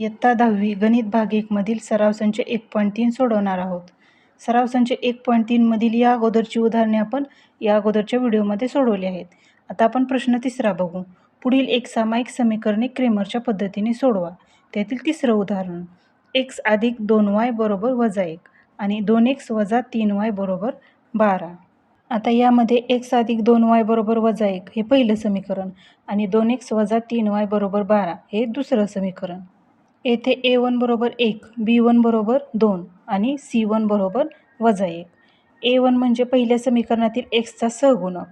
इयत्ता दहावी गणित भाग एकमधील सराव संच एक पॉईंट तीन सोडवणार आहोत. सराव संच एक पॉईंट तीनमधील या अगोदरची उदाहरणे आपण या अगोदरच्या व्हिडिओमध्ये सोडवली आहेत. आता आपण प्रश्न तिसरा बघू. पुढील एक सामायिक समीकरणे क्रेमरच्या पद्धतीने सोडवा. त्यातील तिसरं उदाहरण एक्स अधिक दोन वाय बरोबर वजा एक आणि दोन एक्स वजा तीन वाय बरोबर बारा. आता यामध्ये एक्स अधिक दोन वाय बरोबर वजा एक हे पहिलं समीकरण आणि दोन एक्स वजा तीन वाय बरोबर बारा हे दुसरं समीकरण. येथे ए वन बरोबर एक बी वन बरोबर दोन आणि सी वन बरोबर वजा एक. ए वन म्हणजे पहिल्या समीकरणातील एक्सचा सहगुणक.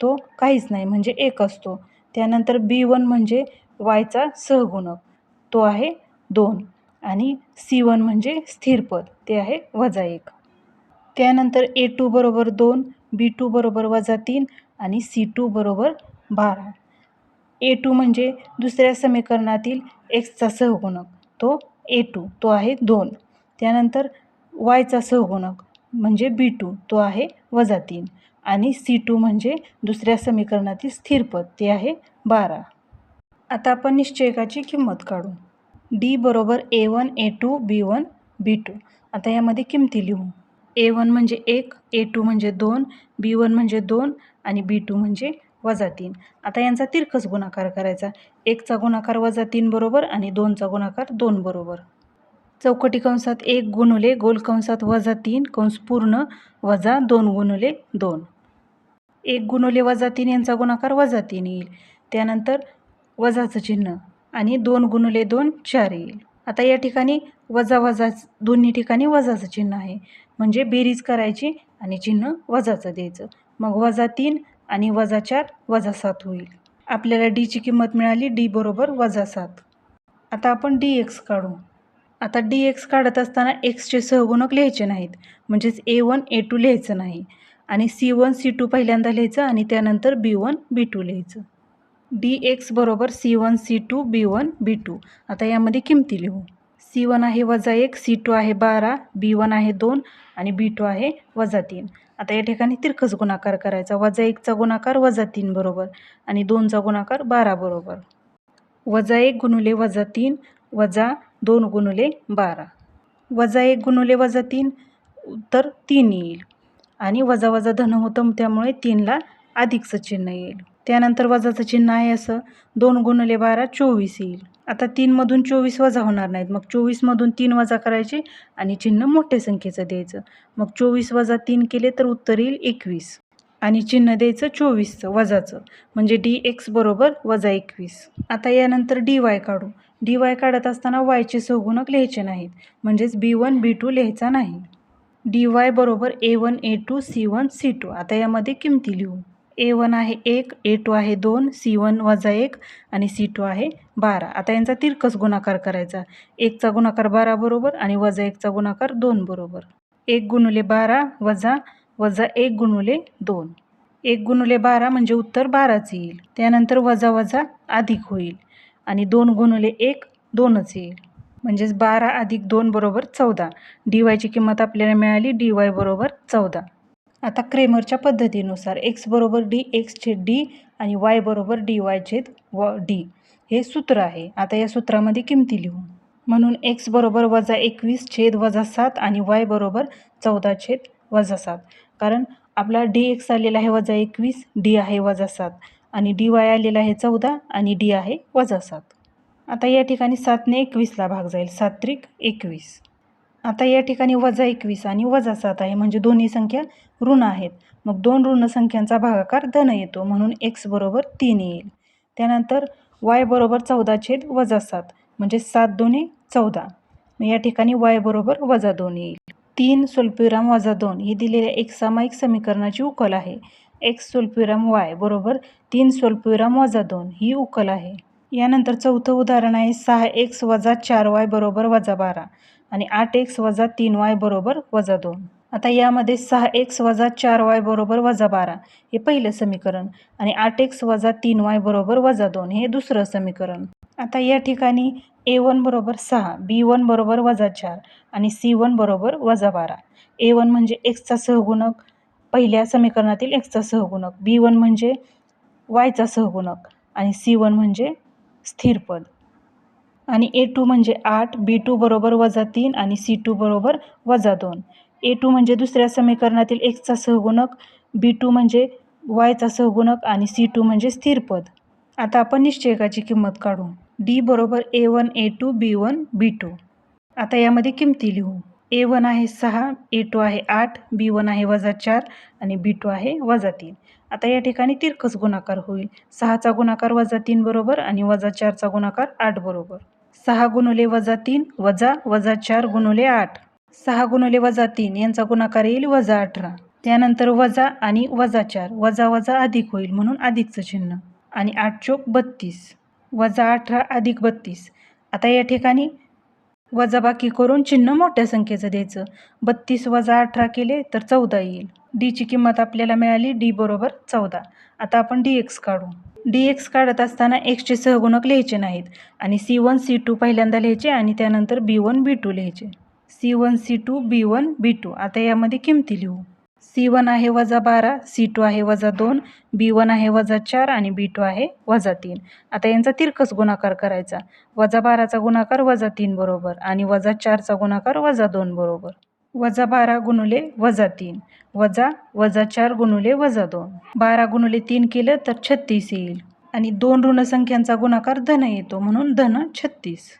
तो काहीच नाही म्हणजे एक असतो. त्यानंतर बी वन म्हणजे वायचा सहगुणक. तो आहे दोन आणि सी वन म्हणजे स्थिरपद ते आहे वजा एक. त्यानंतर ए टू बरोबर दोन बी टू बरोबर वजा तीन आणि सी टू बरोबर बारा. ए टू म्हणजे दुसऱ्या समीकरणातील एक्सचा सहगुणक. तो ए टू तो आहे दोन. त्यानंतर वायचा सहगुणक म्हणजे बी टू तो आहे वजा तीन. आणि सी टू म्हणजे दुसऱ्या समीकरणातील स्थिरपद ते आहे बारा. आता आपण निश्चयकाची किंमत काढू. डी बरोबर A one A two B one B two आता यामध्ये किमती लिहू. ए वन म्हणजे एक ए टू म्हणजे दोन बी वन म्हणजे दोन आणि बी टू म्हणजे वजा तीन. आता यांचा तिरकस गुणाकार करायचा. एकचा गुणाकार वजा तीन बरोबर आणि दोनचा गुणाकार दोन बरोबर. चौकटी कंसात एक गुणुले गोल कंसात वजा तीन कंस पूर्ण वजा दोन गुणुले दोन. एक गुणुले वजा तीन यांचा गुणाकार वजा तीन येईल. त्यानंतर वजाचं चिन्ह आणि दोन गुणुले दोन चार येईल. आता या ठिकाणी वजा वजा दोन्ही ठिकाणी वजाचं चिन्ह आहे. म्हणजे बेरीज करायची आणि चिन्ह वजाचं द्यायचं. मग वजा तीन आणि वजा चार वजा सात होईल. आपल्याला डीची किंमत मिळाली डी बरोबर वजा सात. आता आपण डी एक्स काढू. आता डी एक्स काढत असताना एक्सचे सहगुणक लिहायचे नाहीत. म्हणजेच ए वन ए टू लिहायचं नाही. आणि सी वन सी टू पहिल्यांदा लिहायचं आणि त्यानंतर बी वन बी टू लिहायचं. डी एक्स बरोबर C one C two B one B two आता यामध्ये किमती लिहू. सी वन आहे वजा एक सी टू आहे बारा बी वन आहे दोन आणि बी टू आहे वजा तीन. आता या ठिकाणी तिरकस गुणाकार करायचा. वजा एकचा गुणाकार वजा तीन बरोबर आणि दोनचा गुणाकार बारा बरोबर. वजा एक गुणुले वजा तीन वजा दोन गुणुले बारा. वजा एक गुणुले वजा तीन तर तीन येईल. आणि वजा वजा धन होतं त्यामुळे तीनला अधिकचं चिन्ह येईल. त्यानंतर वजाचं चिन्ह आहे असं. दोन गुणुले बारा चोवीस येईल. आता तीनमधून चोवीस वजा होणार नाहीत. मग चोवीसमधून तीन वजा करायचे आणि चिन्ह मोठ्या संख्येचं द्यायचं. मग चोवीस वजा तीन केले तर उत्तर येईल एकवीस. आणि चिन्ह द्यायचं चोवीसचं वजाचं. म्हणजे डी एक्स बरोबर वजा एकवीस. आता यानंतर डी वाय काढू. डी वाय काढत असताना वायचे सहगुणक लिहायचे नाहीत. म्हणजेच बी वन बी टू लिहायचा नाही. डी वाय बरोबर A one A two C one C two आता यामध्ये किमती लिहू. ए वन आहे एक ए टू आहे दोन सी वन वजा एक आणि सी टू आहे बारा. आता यांचा तिरकस गुणाकार करायचा. एकचा गुणाकार बारा बरोबर आणि वजा एकचा गुणाकार दोन बरोबर. एक गुणुले बारा वजा वजा एक गुणुले दोन. एक गुणुले बारा म्हणजे उत्तर बाराच येईल. त्यानंतर वजा वजा अधिक होईल. आणि दोन गुणुले एक दोनच येईल. म्हणजेच बारा अधिक दोन बरोबर चौदा. डी वायची किंमत आपल्याला मिळाली डी वाय बरोबर चौदा. आता क्रेमरच्या पद्धतीनुसार एक्स बरोबर डी एक्स छेद डी आणि वाय बरोबर डी वाय छेद व डी हे सूत्र आहे. आता या सूत्रामध्ये किमती लिहू. म्हणून एक्स बरोबर वजा एकवीस छेद वजा सात आणि वाय बरोबर चौदा छेद वजा सात. कारण आपला डी एक्स आलेला आहे वजा एकवीस डी आहे वजा सात आणि डी वाय आलेला आहे चौदा आणि डी आहे वजा सात. आता या ठिकाणी सातने एकवीसला भाग जाईल. सात त्रिक एकवीस. आता या ठिकाणी वजा एकवीस आणि वजा सात आहे. म्हणजे दोन्ही संख्या ऋण आहेत. मग दोन ऋण संख्यांचा भागाकार धन येतो. म्हणून एक्स बरोबर तीन येईल. त्यानंतर वाय बरोबर चौदा छेद वजा सात. म्हणजे सात दोन्ही चौदा. मग या ठिकाणी वाय बरोबर वजा दोन येईल. तीन स्वल्पविराम वजा दोन. ही दिलेल्या एक सामायिक समीकरणाची उकल आहे. एक्स स्वल्पविराम वाय बरोबर तीन स्वल्पविराम वजा दोन. ही उकल आहे. यानंतर चौथं उदाहरण आहे. सहा एक्स वजा चार वाय बरोबर वजा बारा. आणि आठ एक्स वजा तीन वाय बरोबर वजा दोन. आता यामध्ये सहा एक्स वजा चार वाय बरोबर वजा बारा. हे पहिलं समीकरण. आणि आठ एक्स वजा तीन वाय बरोबर वजा दोन. हे दुसरं समीकरण. आता या ठिकाणी ए वन बरोबर सहा बी वन बरोबर वजा चार आणि सी वन बरोबर वजा बारा. ए वन म्हणजे एक्सचा सहगुणक. पहिल्या समीकरणातील एक्सचा सहगुणक. बी वन म्हणजे वायचा सहगुणक. आणि सी वन म्हणजे स्थिरपद आणि ए टू म्हणजे आठ बी टू बरोबर वजा तीन आणि सी टू बरोबर वजा दोन. ए टू म्हणजे दुसऱ्या समीकरणातील एक्सचा सहगुणक बी टू म्हणजे वायचा सहगुणक आणि सी टू म्हणजे स्थिर पद. आता आपण निश्चयकाची किंमत काढू. डी बरोबर A one A two B one B two आता यामध्ये किमती लिहू. ए वन आहे सहा ए टू आहे आठ बी वन आहे वजा चार आणि बी टू आहे वजा तीन. आता या ठिकाणी तिरकस गुणाकार होईल. सहाचा गुणाकार वजा तीन बरोबर आणि वजा चारचा गुणाकार आठ बरोबर. सहा गुणुले वजा तीन वजा वजा चार गुणुले आठ. सहा गुणुले वजा तीन यांचा गुणाकार येईल वजा अठरा. त्यानंतर वजा आणि वजा चार वजा वजा अधिक होईल म्हणून अधिकचं चिन्ह. आणि आठ चोक बत्तीस. वजा अठरा अधिक बत्तीस. आता या ठिकाणी वजाबाकी करून चिन्ह मोठ्या संख्येचं द्यायचं. बत्तीस वजा अठरा केले तर चौदा येईल. डीची किंमत आपल्याला मिळाली डी बरोबर चौदा. आता आपण डी एक्स काढू. डी एक्स काढत असताना एक्सचे सहगुणक लिहायचे नाहीत आणि सी वन सी टू पहिल्यांदा लिहायचे आणि त्यानंतर बी वन बी टू लिहायचे. C one C two B one B two आता यामध्ये किमती लिहू. सी वन आहे वजा बारा सी टू आहे वजा दोन बी वन आहे वजा चार आणि बी टू आहे वजा तीन. आता यांचा तिरकस गुणाकार करायचा. वजा बाराचा गुणाकार वजा तीन बरोबर आणि वजा चारचा गुणाकार वजा दोन बरोबर. वजा बारा गुणुले वजा तीन. वजा वजा चार गुणुले वजा दोन. बारा गुणुले तीन केलं तर छत्तीस येईल. आणि दोन ऋणसंख्यांचा गुणाकार धन येतो म्हणून धन छत्तीस.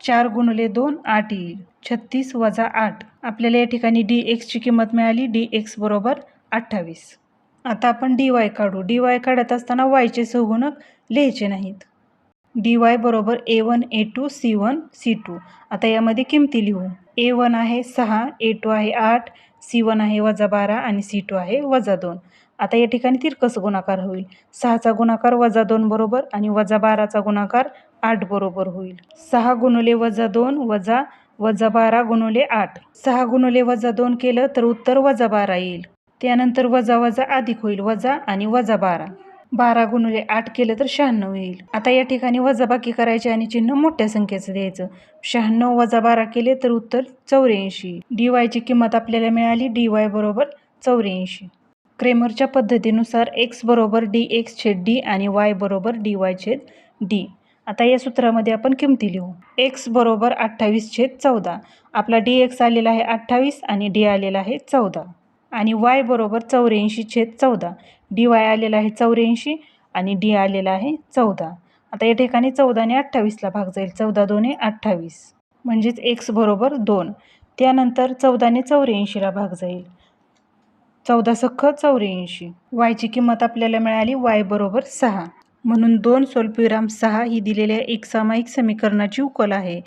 चार गुणुले दोन आठ येईल. छत्तीस वजा आठ. आपल्याला या ठिकाणी डी एक्सची किंमत मिळाली. डी एक्स बरोबर अठ्ठावीस. आता आपण डी वाय काढू. डी वाय काढत असताना वायचे सहगुणक लिहायचे नाहीत. डी वाय बरोबर A one A two C one C two. आता यामध्ये किमती लिहू. ए वन आहे सहा ए टू आहे आठ सी वन आहे वजा बारा आणि सी टू आहे वजा दोन. आता या ठिकाणी तिरकस गुणाकार होईल. सहाचा गुणाकार वजा दोन बरोबर आणि वजा बाराचा गुणाकार आठ बरोबर होईल. सहा गुणुले वजा दोन वजा वजा बारा गुणुले आठ. सहा गुणुले वजा दोन केलं तर उत्तर वजा बारा येईल. त्यानंतर वजा वजा अधिक होईल वजा आणि वजा बारा. बारा गुणुले आठ केलं तर शहाण्णव येईल. आता या ठिकाणी वजाबाकी करायचे आणि चिन्ह मोठ्या संख्येचं द्यायचं. शहाण्णव वजा बारा केले तर उत्तर चौऱ्याऐंशी. डी वायची किंमत आपल्याला मिळाली डी वाय बरोबर चौऱ्याऐंशी. क्रेमरच्या पद्धतीनुसार एक्स बरोबर डी एक्स छेद डी आणि वाय बरोबर डी वाय छेद डी आता या सूत्रामध्ये आपण किमती लिहू. एक्स बरोबर अठ्ठावीस छेद चौदा. आपला डी एक्स आलेला आहे अठ्ठावीस आणि डी आलेला आहे चौदा. आणि वाय बरोबर चौऱ्याऐंशी छेद चौदा. डी वाय आलेला आहे चौऱ्याऐंशी आणि डी आलेला आहे चौदा. आता या ठिकाणी चौदाने अठ्ठावीसला भाग जाईल. चौदा दोन्ही अठ्ठावीस. म्हणजेच एक्स बरोबर दोन. त्यानंतर चौदाने चौऱ्याऐंशीला भाग जाईल. चौदा सख्ख चौऱ्याऐंशी. वायची किंमत आपल्याला मिळाली वाय बरोबर सहा. म्हणून दोन सोल्पिराम सहा ही दिलेल्या एक सामायिक समीकरणाची उकल आहे.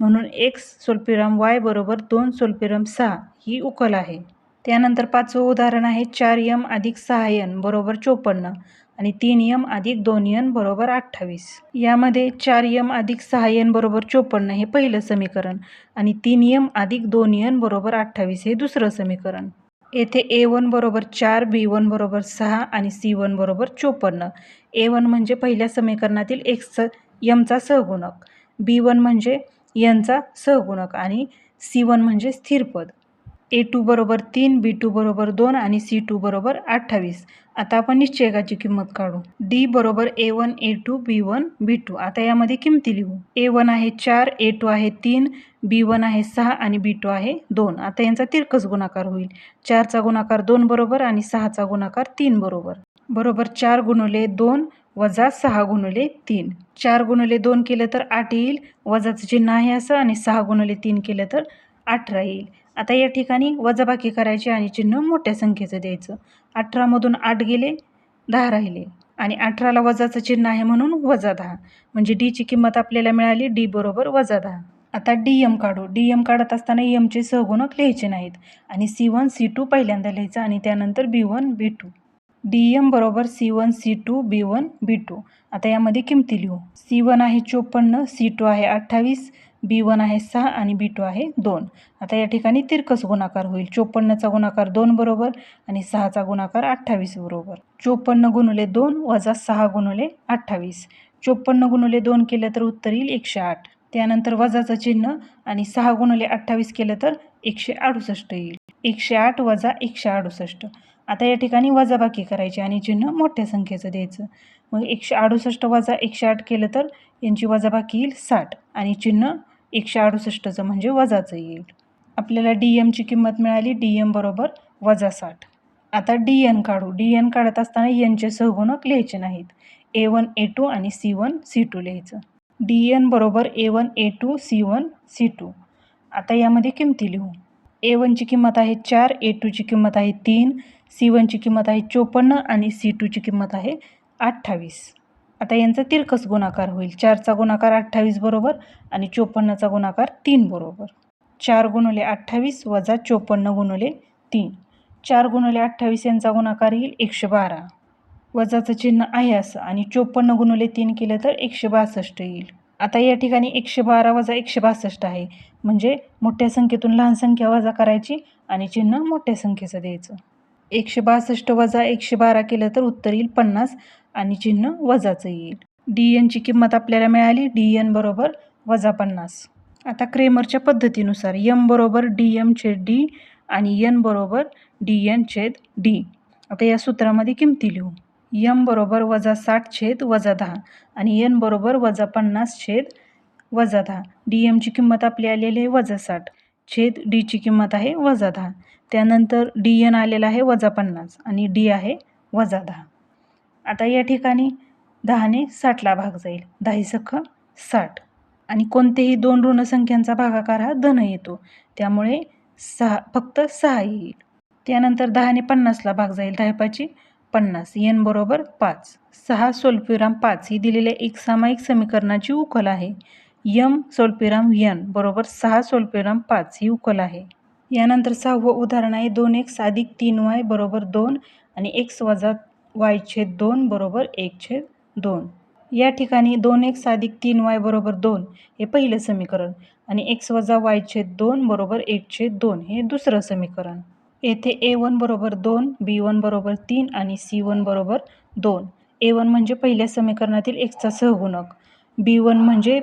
म्हणून एक्स सोल्पिराम वाय बरोबर दोन स्वल्पविराम सहा ही उकल आहे. त्यानंतर पाचवं उदाहरण आहे चार यम अधिक सहा यन बरोबर चोपन्न आणि तीन यम अधिक दोन यन बरोबर अठ्ठावीस. यामध्ये चार यम अधिक सहा यन बरोबर चोपन्न हे पहिलं समीकरण आणि तीन यम अधिक दोन यन बरोबर अठ्ठावीस हे दुसरं समीकरण. येथे ए वन बरोबर चार बी वन बरोबर सहा आणि सी वन बरोबर चोपन्न. ए वन म्हणजे पहिल्या समीकरणातील एक्स यमचा सहगुणक. बी वन म्हणजे यनचा सहगुणक आणि सी वन म्हणजे स्थिरपद. ए टू बरोबर तीन बी टू बरोबर दोन आणि सी टू बरोबर अठ्ठावीस. आता आपण निश्चयकाची किंमत काढू. डी बरोबर A one A two B one B two आता यामध्ये किमती लिहू. ए वन आहे चार ए टू आहे तीन बी वन आहे सहा आणि बी टू आहे दोन. आता यांचा तिरकस गुणाकार होईल. चारचा गुणाकार दोन बरोबर आणि सहाचा गुणाकार तीन बरोबर. बरोबर चार गुणले दोन वजा सहा गुणले तीन. चार गुणले दोन केलं तर आठ येईल. वजाचं चिन्ह आहे असं आणि सहा गुणले तीन केलं तर अठरा येईल. आता या ठिकाणी वजाबाकी करायची आणि चिन्ह मोठ्या संख्येचं द्यायचं. अठरामधून आठ गेले दहा राहिले. आणि अठराला वजाचं चिन्ह आहे म्हणून वजा दहा. म्हणजे डीची किंमत आपल्याला मिळाली डी बरोबर वजा दहा. आता डी एम काढू. डी एम काढत असताना एमचे सहगुणक लिहायचे नाहीत. आणि सी वन सी टू पहिल्यांदा लिहायचं आणि त्यानंतर B one B two D M बरोबर C one C two B one B two आता यामध्ये किमती लिहू. सी वन आहे चोपन्न सी टू आहे अठ्ठावीस बी वन आहे सहा आणि बी टू आहे दोन. आता या ठिकाणी तिरकस गुणाकार होईल. चोपन्नचा गुणाकार दोन बरोबर आणि सहाचा गुणाकार अठ्ठावीस बरोबर. चोपन्न गुणुले दोन वजा सहा गुणुले अठ्ठावीस. चोपन्न गुणुले दोन केलं तर उत्तर येईल एकशे आठ. त्यानंतर वजाचं चिन्ह आणि सहा गुणुले अठ्ठावीस केलं तर एकशे अडुसष्ट येईल. एकशे आठ वजा एकशे अडुसष्ट. आता या ठिकाणी वजाबाकी करायची आणि चिन्ह मोठ्या संख्येचं द्यायचं. मग एकशे अडुसष्ट वजा एकशे आठ केलं तर यांची वजाबाकी येईल साठ आणि चिन्ह एकशे अडुसष्टचं म्हणजे वजाचं येईल. आपल्याला डी एमची किंमत मिळाली डी एम बरोबर वजा साठ. आता डी एन काढू. डी एन काढत असताना एनचे सहगुणक लिहायचे नाहीत. ए वन ए टू आणि सी वन सी टू लिहायचं. डी एन बरोबर A one A two C one C two आता यामध्ये किमती लिहू. ए वनची किंमत आहे चार ए टूची किंमत आहे तीन सी वनची किंमत आहे चोपन्न आणि सी टूची किंमत आहे अठ्ठावीस. आता यांचा तिरकस गुणाकार होईल. चारचा गुणाकार अठ्ठावीस बरोबर आणि चोपन्नचा गुणाकार तीन बरोबर. चार गुणवले अठ्ठावीस वजा चोपन्न गुणवले तीन. चार गुणवले अठ्ठावीस यांचा गुणाकार येईल एकशे बारा. वजाचं चिन्ह आहे असं आणि चोपन्न गुणवले तीन केलं तर एकशे बासष्ट येईल. आता या ठिकाणी एकशे बारा वजा एकशे बासष्ट आहे. म्हणजे मोठ्या संख्येतून लहान संख्या वजा करायची आणि चिन्ह मोठ्या संख्येचं द्यायचं. एकशे बासष्ट वजा एकशे बारा केलं तर उत्तर येईल पन्नास. आणि चिन्ह वजाचं येईल. डी एनची किंमत आपल्याला मिळाली डी एन बरोबर वजा पन्नास. आता क्रेमरच्या पद्धतीनुसार यम बरोबर डी एम छेद डी आणि एन बरोबर डी एन छेद डी आता या सूत्रामध्ये किमती लिहू. यम बरोबर वजा साठ छेद वजा दहा आणि एन बरोबर वजा पन्नास छेद वजा दहा. डी एमची किंमत आपली आलेली आहे वजा साठ. छेद डीची किंमत आहे वजा दहा. त्यानंतर डी एन आलेला आहे वजा पन्नास आणि डी आहे वजा दहा. आता या ठिकाणी दहाने साठला भाग जाईल. दहा सख साठ. आणि कोणतेही दोन ऋणसंख्यांचा भागाकार हा धन येतो त्यामुळे सहा फक्त सहा येईल. त्यानंतर दहाने पन्नासला भाग जाईल. दहापाची पन्नास. एन बरोबर पाच. सहा सोल्पिराम पाच. ही दिलेल्या एक सामायिक समीकरणाची उकल आहे. यम सोल्पिराम यन बरोबर सहा सोल्पिराम पाच ही उकल आहे. यानंतर सहावं उदाहरण आहे. दोन एक्स अधिक तीन वाय बरोबर दोन आणि एक्स वजा वाय छेद दोन बरोबर एक छेद दोन. या ठिकाणी दोन एक्स अधिक तीन वाय बरोबर दोन हे पहिलं समीकरण आणि एक्स वजा वाय छेद दोन बरोबर एक छेद दोन हे दुसरं समीकरण. येथे ए वन बरोबर दोन बी वन बरोबर तीन आणि सी वन बरोबर दोन. ए वन म्हणजे पहिल्या समीकरणातील एक्सचा सहगुणक. बी वन म्हणजे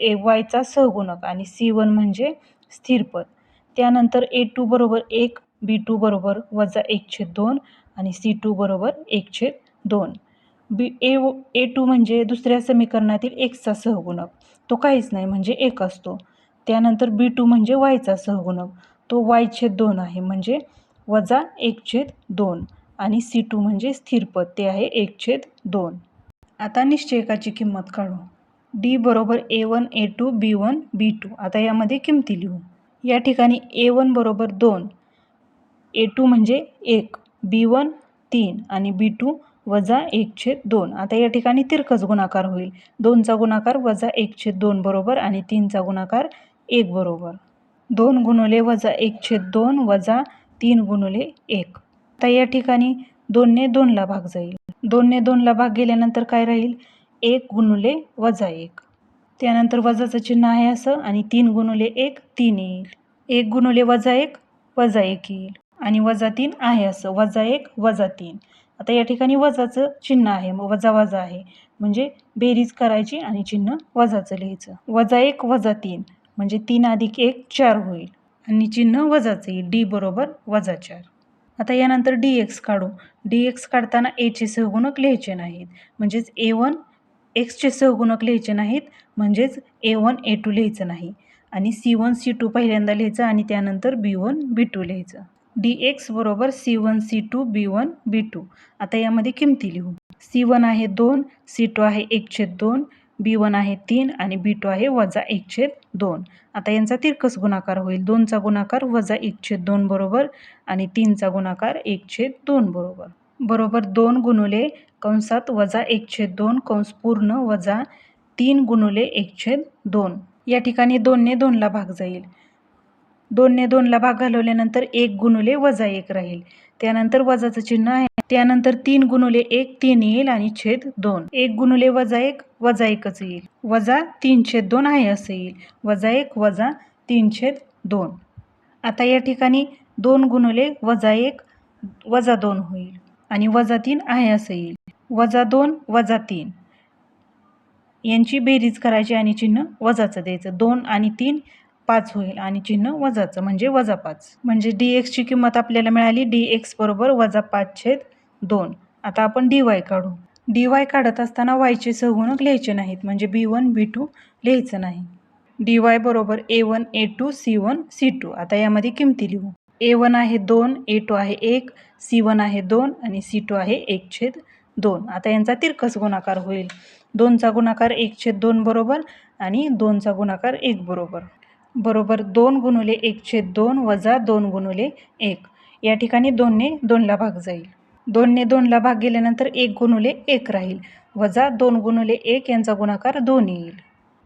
ए वायचा सहगुणक आणि सी वन म्हणजे स्थिरपद. त्यानंतर ए टू बरोबर एक बी टू बरोबर वजा एक छेद दोन आणि सी टू बरोबर एक छेद दोन. बी ए ए टू म्हणजे दुसऱ्या समीकरणातील एक्सचा सहगुणक. तो काहीच नाही म्हणजे एक असतो. त्यानंतर बी टू म्हणजे वायचा सहगुणक. तो वाय छेद दोन आहे म्हणजे वजा एक छेद दोन. आणि सी टू म्हणजे स्थिरपद ते आहे एक छेद दोन. आता निश्चयकाची किंमत काढू. डी बरोबर A one A two B one B two. आता यामध्ये किमती लिहू. या ठिकाणी ए वन बरोबर दोन ए टू म्हणजे एक. बी वन तीन आणि बी टू वजा एक छेद दोन. आता या ठिकाणी तिरकस गुणाकार होईल. दोनचा गुणाकार वजा एक छेद दोन बरोबर आणि तीनचा गुणाकार एक बरोबर. दोन गुणुले वजा एक छेद दोन वजा तीन गुणुले एक. आता या ठिकाणी दोनने दोनला भाग जाईल. दोनने दोनला भाग गेल्यानंतर काय राहील? एक गुणुले वजा एक. त्यानंतर वजाचं चिन्ह आहे असं आणि तीन गुणुले एक तीन येईल. एक गुणुले वजा एक वजा एक येईल. आणि वजा तीन आहे असं. वजा एक वजा तीन. आता या ठिकाणी वजाचं चिन्ह आहे. मग वजा वजा आहे. म्हणजे बेरीज करायची आणि चिन्ह वजाचं लिहायचं. वजा एक वजा तीन. म्हणजे तीन अधिक एक चार होईल. आणि चिन्ह वजाचं येईल. डी बरोबर वजा चार. आता यानंतर डी एक्स काढू. डी एक्स काढताना एचे सहगुणक लिहायचे नाहीत. म्हणजेच ए वन एक्सचे सहगुणक लिहायचे नाहीत. म्हणजेच ए वन ए टू लिहायचं नाही. आणि सी वन सी टू पहिल्यांदा लिहायचं आणि त्यानंतर बी वन बी टू लिहायचं. डी एक्स बरोबर C one C two B one B two आता यामध्ये किमती लिहू. सी वन आहे दोन सी टू आहे एक छेद दोन बी वन आहे तीन आणि बी टू आहे वजा एक छेद दोन. आता यांचा तिरकस गुणाकार होईल. दोनचा गुणाकार वजा एक छेद दोन बरोबर आणि तीनचा गुणाकार एक छेद दोन बरोबर. बरोबर दोन गुणुले कंसात वजा एक छेद दोन कंस पूर्ण वजा तीन गुणुले एक छेद दोन. या ठिकाणी दोनने दोनला भाग जाईल. दोनने दोनला भाग घालवल्यानंतर एक गुणुले वजा एक राहील. त्यानंतर वजाचं चिन्ह आहे. त्यानंतर तीन गुणुले एक तीन येईल आणि छेद दोन. एक गुणुले वजा एक वजा एकच येईल. वजा तीन छेद दोन आहे असं येईल. वजा एक वजा तीन छेद दोन. आता या ठिकाणी दोन गुणुले वजा एक वजा दोन होईल आणि वजा तीन आहे असं येईल. वजा दोन वजा तीन. यांची बेरीज करायची आणि चिन्ह वजाचं द्यायचं. दोन आणि तीन पाच होईल आणि चिन्ह वजाचं म्हणजे वजा पाच. म्हणजे डी एक्सची किंमत आपल्याला मिळाली डी एक्स बरोबर वजा पाच छेद दोन. आता आपण डी वाय काढू. डी वाय काढत असताना वायचे सहगुणक लिहायचे नाहीत म्हणजे बी वन बी टू लिहायचं नाही. डी वाय बरोबर A one A two C one C two आता यामध्ये किमती लिहू. ए वन आहे दोन ए टू आहे एक सी वन आहे दोन आणि सी टू आहे एक छेद दोन. आता यांचा तिरकस गुणाकार होईल. दोनचा गुणाकार एक छेद दोन बरोबर आणि दोनचा गुणाकार एक बरोबर. बरोबर दोन गुणुले एक छेद दोन वजा दोन गुणुले एक. या ठिकाणी दोनने दोनला भाग जाईल. दोनने दोनला भाग गेल्यानंतर एक गुणुले एक राहील. वजा दोन गुणुले एक यांचा गुणाकार दोन येईल.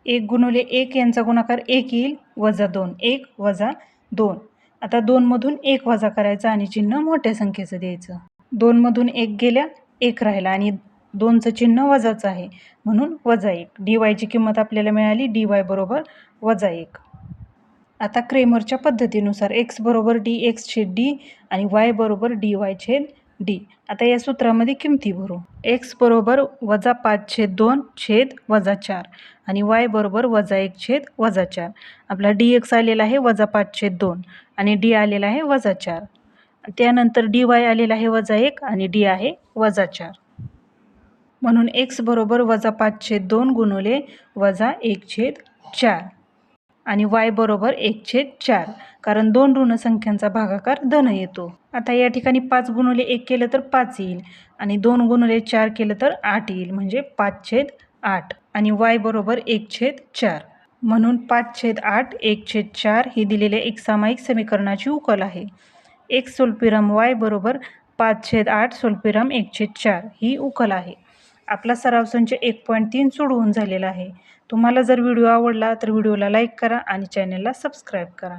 एक गुणुले एक यांचा गुणाकार एक येईल. वजा दोन एक वजा दोन. आता दोनमधून एक वजा करायचा आणि चिन्ह मोठ्या संख्येचं द्यायचं. दोनमधून एक गेल्या एक राहिला आणि दोनचं चिन्ह वजाचं आहे. म्हणून वजा एक. डी वायची किंमत आपल्याला मिळाली डी वाय बरोबर वजा एक. आता क्रेमरच्या पद्धतीनुसार एक्स बरोबर डी एक्स छेद डी आणि वाय बरोबर डी वाय छेद डी आता या सूत्रामध्ये किमती भरू. एक्स बरोबर वजा पाच छेद दोन छेद वजा चार आणि वाय बरोबर वजा एक छेद वजा चार. आपला डी एक्स आलेला आहे वजा पाच छेद दोन आणि डी आलेला आहे वजा चार. त्यानंतर डी वाय आलेला आहे वजा एक आणि डी आहे वजा चार. म्हणून एक्स बरोबर वजा पाच छेद दोन गुणवले वजा एक छेद चार. आणि वाय बरोबर एक छेद चार. कारण दोन ऋण संख्यांचा भागाकार धन येतो. आता या ठिकाणी पाच गुणवले एक केलं तर पाच येईल. आणि दोन गुणवले चार केलं तर आठ येईल. म्हणजे पाच छेद आठ. आणि वाय बरोबर एक छेद चार. म्हणून पाच छेद आठ एक छेद चार ही दिलेल्या एक सामायिक समीकरणाची उकल आहे. एक सोल्पिरम वाय बरोबर पाच छेद आठ सोल्पिरम एक छेद चार ही उकल आहे. आपला सराव संच एक पॉईंट तीन सोडवून झालेला आहे. तुम्हाला जर व्हिडिओ आवडला तर व्हिडिओला लाईक करा आणि चॅनलला सबस्क्राईब करा.